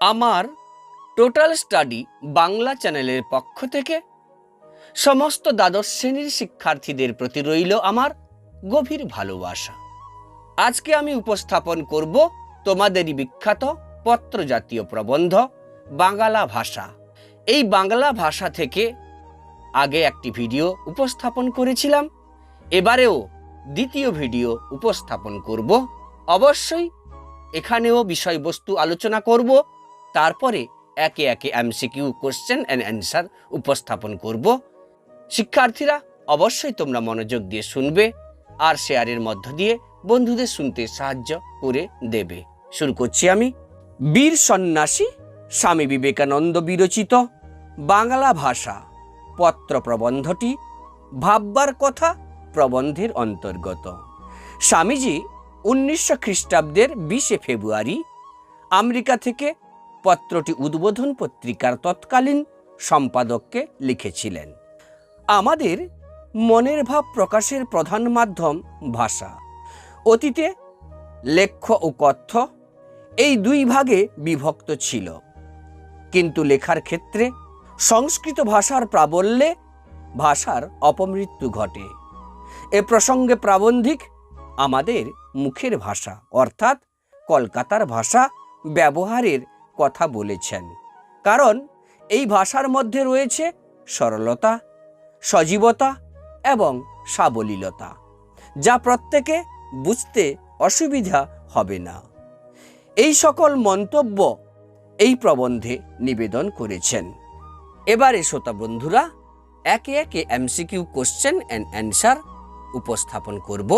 আমার total study Bangla চ্যানেলের পক্ষ থেকে। সমস্ত দ্বাদশ শ্রেণির শিক্ষার্থীদের প্রতি রইল আমার গভীর ভালোবাসা। আজকে আমি উপস্থাপন করব তোমাদেরই বিখ্যাত পত্র জাতীয় প্রবন্ধ, বাংলা ভাষা। এই বাংলা ভাষা থেকে আগে একটি ভিডিও উপস্থাপন করেছিলাম। এবারেও দ্বিতীয় ভিডিও উপস্থাপন করব। অবশ্যই এখানেও বিষয়বস্তু আলোচনা করব। তারপরে একে একে এমসিকিউ কোশ্চেন অ্যান্ড অ্যান্সার উপস্থাপন করব। শিক্ষার্থীরা, অবশ্যই তোমরা মনোযোগ দিয়ে শুনবে আর শেয়ারের মধ্য দিয়ে বন্ধুদের শুনতে সাহায্য করে দেবে। শুরু করছি আমি। বীর সন্ন্যাসী, স্বামী বিবেকানন্দ বিরচিত বাংলা ভাষা, পত্র প্রবন্ধটি ভাববার কথা প্রবন্ধের অন্তর্গত। স্বামীজি উনিশশো খ্রিস্টাব্দের বিশে ফেব্রুয়ারি আমেরিকা থেকে পত্রটি উদ্বোধন পত্রিকার তৎকালীন সম্পাদককে লিখেছিলেন। আমাদের মনের ভাব প্রকাশের প্রধান মাধ্যম ভাষা। অতীতে লেখ্য ও কথ্য এই দুই ভাগে বিভক্ত ছিল। কিন্তু লেখার ক্ষেত্রে সংস্কৃত ভাষার প্রাবল্যে ভাষার অপমৃত্যু ঘটে। এ প্রসঙ্গে প্রাবন্ধিক আমাদের মুখের ভাষা, অর্থাৎ কলকাতার ভাষা ব্যবহারের কথা বলেছেন। কারণ এই ভাষার মধ্যে রয়েছে সরলতা, সজীবতা এবং সাবলীলতা, যা প্রত্যেকে বুঝতে অসুবিধা হবে না। এই সকল মন্তব্য এই প্রবন্ধে নিবেদন করেছেন। এবারে শ্রোতা বন্ধুরা, একে একে এমসিকিউ কোশ্চেন অ্যান্ড অ্যান্সার উপস্থাপন করব।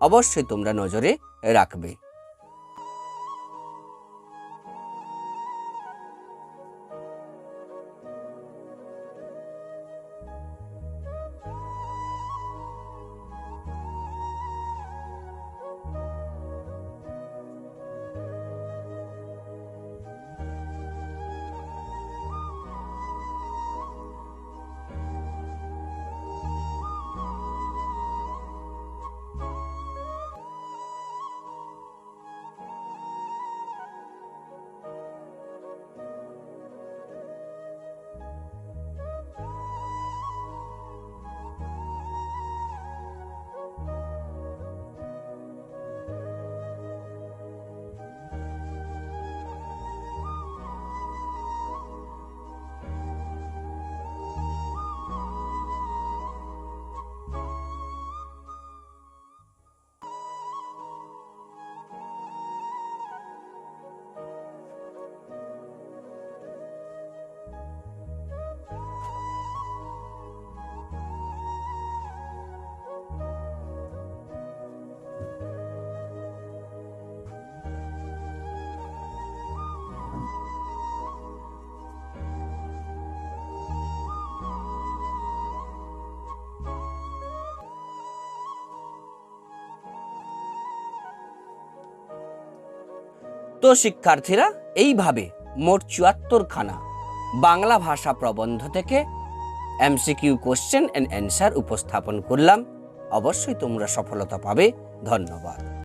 অবশ্যই তোমরা নজরে রাখবে। শিক্ষার্থীরা এইভাবে মোট চুয়াত্তর খানা বাংলা ভাষা প্রবন্ধ থেকে এমসিকিউ কোশ্চেন অ্যান্ড অ্যান্সার উপস্থাপন করলাম। অবশ্যই তোমরা সফলতা পাবে। ধন্যবাদ।